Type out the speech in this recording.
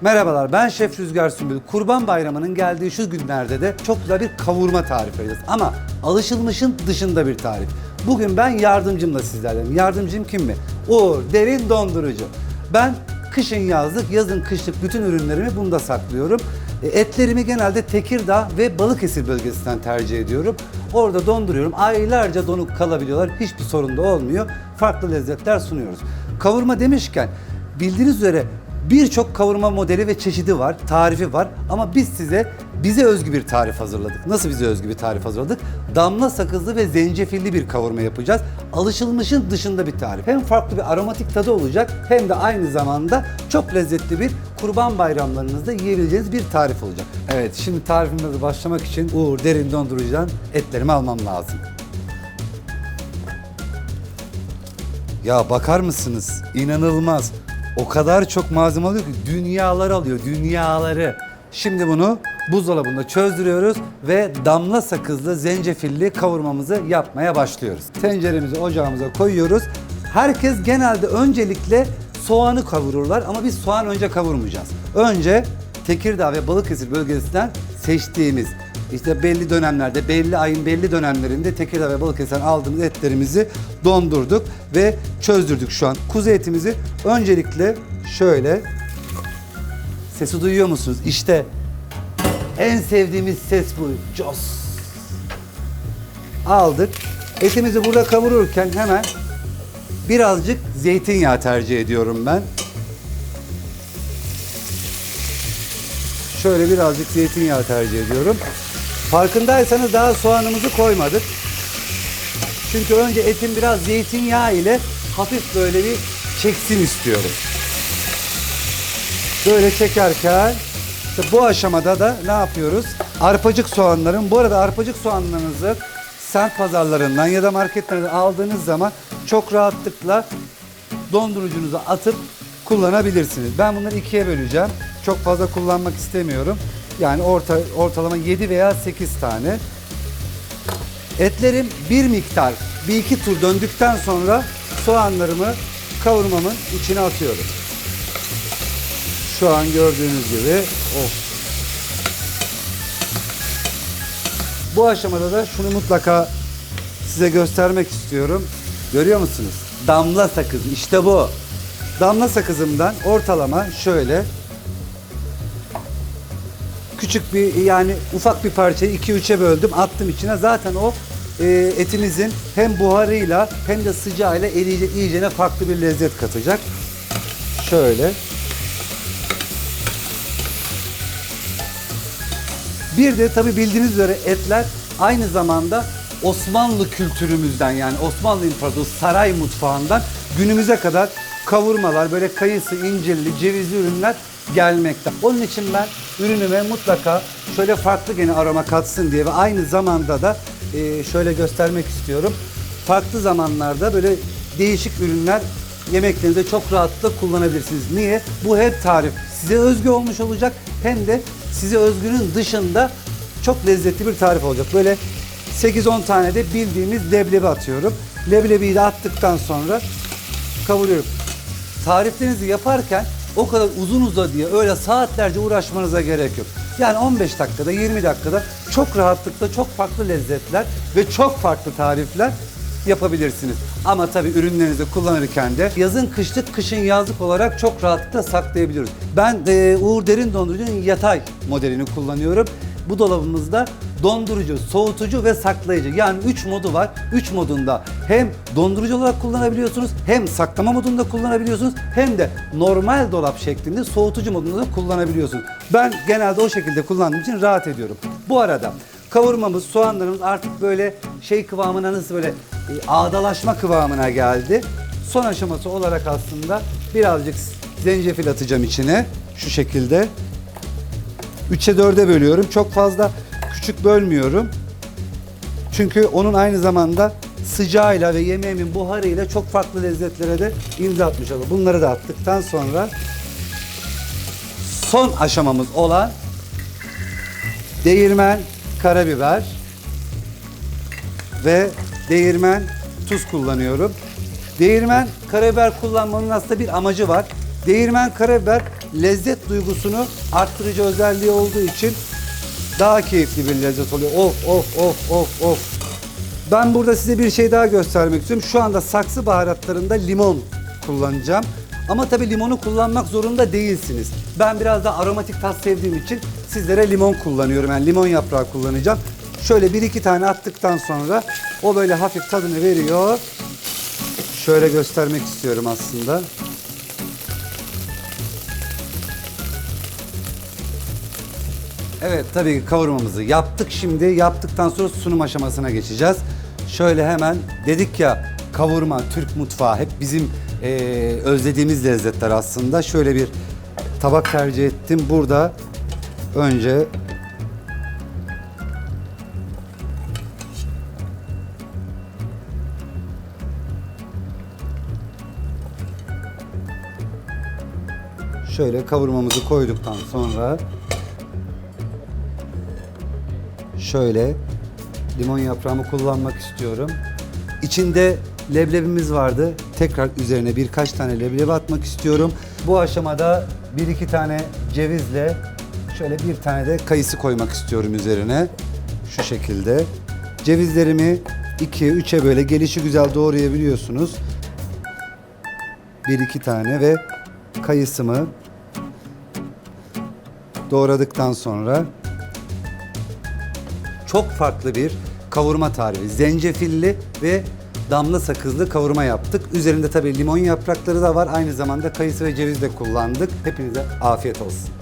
Merhabalar ben Şef Rüzgar Sümbül. Kurban Bayramı'nın geldiği şu günlerde de çok güzel bir kavurma tarifi edeceğiz. Ama alışılmışın dışında bir tarif. Bugün ben yardımcımla sizlerleyim. Yardımcım kim mi? Uğur Derin Dondurucu. Ben kışın yazlık, yazın kışlık bütün ürünlerimi bunda saklıyorum. E, Etlerimi genelde Tekirdağ ve Balıkesir bölgesinden tercih ediyorum. Orada donduruyorum. Aylarca donuk kalabiliyorlar. Hiçbir sorun da olmuyor. Farklı lezzetler sunuyoruz. Kavurma demişken bildiğiniz üzere Birçok kavurma modeli ve çeşidi var, tarifi var ama biz size bize özgü bir tarif hazırladık. Nasıl bize özgü bir tarif hazırladık? Damla sakızlı ve zencefilli bir kavurma yapacağız. Alışılmışın dışında bir tarif. Hem farklı bir aromatik tadı olacak hem de aynı zamanda çok lezzetli bir kurban bayramlarınızda yiyebileceğiniz bir tarif olacak. Evet şimdi tarifimize başlamak için Uğur Derin Dondurucu'dan etlerimi almam lazım. Ya bakar mısınız? İnanılmaz. O kadar çok malzeme alıyor ki dünyalar alıyor, dünyaları. Şimdi bunu buzdolabında çözdürüyoruz ve damla sakızlı zencefilli kavurmamızı yapmaya başlıyoruz. Tenceremizi ocağımıza koyuyoruz. Herkes genelde öncelikle soğanı kavururlar ama biz soğan önce kavurmayacağız. Önce Tekirdağ ve Balıkesir bölgesinden seçtiğimiz işte belli dönemlerde, belli ayın belli dönemlerinde Tekirdağ ve Balıkesir'den aldığımız etlerimizi dondurduk ve çözdürdük şu an. Kuzu etimizi öncelikle şöyle sesi duyuyor musunuz? İşte en sevdiğimiz ses bu. Jos. Aldık. Etimizi burada kavururken hemen birazcık zeytinyağı tercih ediyorum ben. Şöyle birazcık zeytinyağı tercih ediyorum. Farkındaysanız daha soğanımızı koymadık. Çünkü önce etin biraz zeytinyağı ile hafif böyle bir çeksin istiyorum. Böyle çekerken işte bu aşamada da ne yapıyoruz? Arpacık soğanların, bu arada arpacık soğanlarınızı semt pazarlarından ya da marketlerden aldığınız zaman çok rahatlıkla dondurucunuza atıp kullanabilirsiniz. Ben bunları ikiye böleceğim. Çok fazla kullanmak istemiyorum. Yani orta, ortalama 7 veya 8 tane. Etlerim bir miktar, bir iki tur döndükten sonra soğanlarımı kavurmamın içine atıyorum. Şu an gördüğünüz gibi of. Bu aşamada da şunu mutlaka size göstermek istiyorum. Görüyor musunuz? Damla sakız işte bu. Damla sakızımdan ortalama şöyle küçük bir yani ufak bir parçayı 2-3'e böldüm attım içine zaten o e, etimizin hem buharıyla hem de sıcağıyla eriyecek iyicene farklı bir lezzet katacak. Şöyle. Bir de tabi bildiğiniz üzere etler aynı zamanda Osmanlı kültürümüzden yani Osmanlı İmparatorluğu saray mutfağından günümüze kadar kavurmalar, böyle kayısı, incirli, cevizli ürünler gelmekte. Onun için ben ürünüme mutlaka şöyle farklı gene aroma katsın diye ve aynı zamanda da e, şöyle göstermek istiyorum. Farklı zamanlarda böyle değişik ürünler yemeklerinizde çok rahatlıkla kullanabilirsiniz. Niye? Bu hep tarif. Size özgü olmuş olacak hem de size özgünün dışında çok lezzetli bir tarif olacak. Böyle 8-10 tane de bildiğimiz leblebi atıyorum. Leblebiyi de attıktan sonra kavuruyorum. Tariflerinizi yaparken o kadar uzun uzadıya öyle saatlerce uğraşmanıza gerek yok. Yani 15 dakikada 20 dakikada çok rahatlıkla çok farklı lezzetler ve çok farklı tarifler yapabilirsiniz. Ama tabii ürünlerinizi kullanırken de yazın kışlık, kışın yazlık olarak çok rahatlıkla saklayabiliyoruz. Ben de Uğur Derin Dondurucu'nun yatay modelini kullanıyorum. Bu dolabımızda dondurucu, soğutucu ve saklayıcı. Yani 3 modu var. 3 modunda hem dondurucu olarak kullanabiliyorsunuz, hem saklama modunda kullanabiliyorsunuz, hem de normal dolap şeklinde soğutucu modunda da kullanabiliyorsunuz. Ben genelde o şekilde kullandığım için rahat ediyorum. Bu arada kavurmamız, soğanlarımız artık böyle şey kıvamına nasıl böyle e, ağdalaşma kıvamına geldi. Son aşaması olarak aslında birazcık zencefil atacağım içine. Şu şekilde. 3'e 4'e bölüyorum. Çok fazla küçük bölmüyorum. Çünkü onun aynı zamanda sıcağıyla ve yemeğimin buharıyla çok farklı lezzetlere de imza atmış olur. Bunları da attıktan sonra son aşamamız olan değirmen karabiber ve değirmen tuz kullanıyorum. Değirmen karabiber kullanmanın aslında bir amacı var. Değirmen karabiber lezzet duygusunu arttırıcı özelliği olduğu için daha keyifli bir lezzet oluyor. Of of of of of. Ben burada size bir şey daha göstermek istiyorum. Şu anda saksı baharatlarında limon kullanacağım. Ama tabii limonu kullanmak zorunda değilsiniz. Ben biraz da aromatik tat sevdiğim için sizlere limon kullanıyorum. Yani limon yaprağı kullanacağım. Şöyle bir iki tane attıktan sonra o böyle hafif tadını veriyor. Şöyle göstermek istiyorum aslında. Evet tabii ki kavurmamızı yaptık şimdi. Yaptıktan sonra sunum aşamasına geçeceğiz. Şöyle hemen dedik ya kavurma, Türk mutfağı hep bizim eee, özlediğimiz lezzetler aslında. Şöyle bir tabak tercih ettim. Burada önce şöyle kavurmamızı koyduktan sonra şöyle limon yaprağımı kullanmak istiyorum. İçinde leblebimiz vardı. Tekrar üzerine birkaç tane leblebi atmak istiyorum. Bu aşamada bir iki tane cevizle şöyle bir tane de kayısı koymak istiyorum üzerine. Şu şekilde. Cevizlerimi 2'ye 3'e böyle gelişi güzel doğrayabiliyorsunuz. Bir iki tane ve kayısımı doğradıktan sonra çok farklı bir kavurma tarifi. Zencefilli ve damla sakızlı kavurma yaptık. Üzerinde tabii limon yaprakları da var. Aynı zamanda kayısı ve ceviz de kullandık. Hepinize afiyet olsun.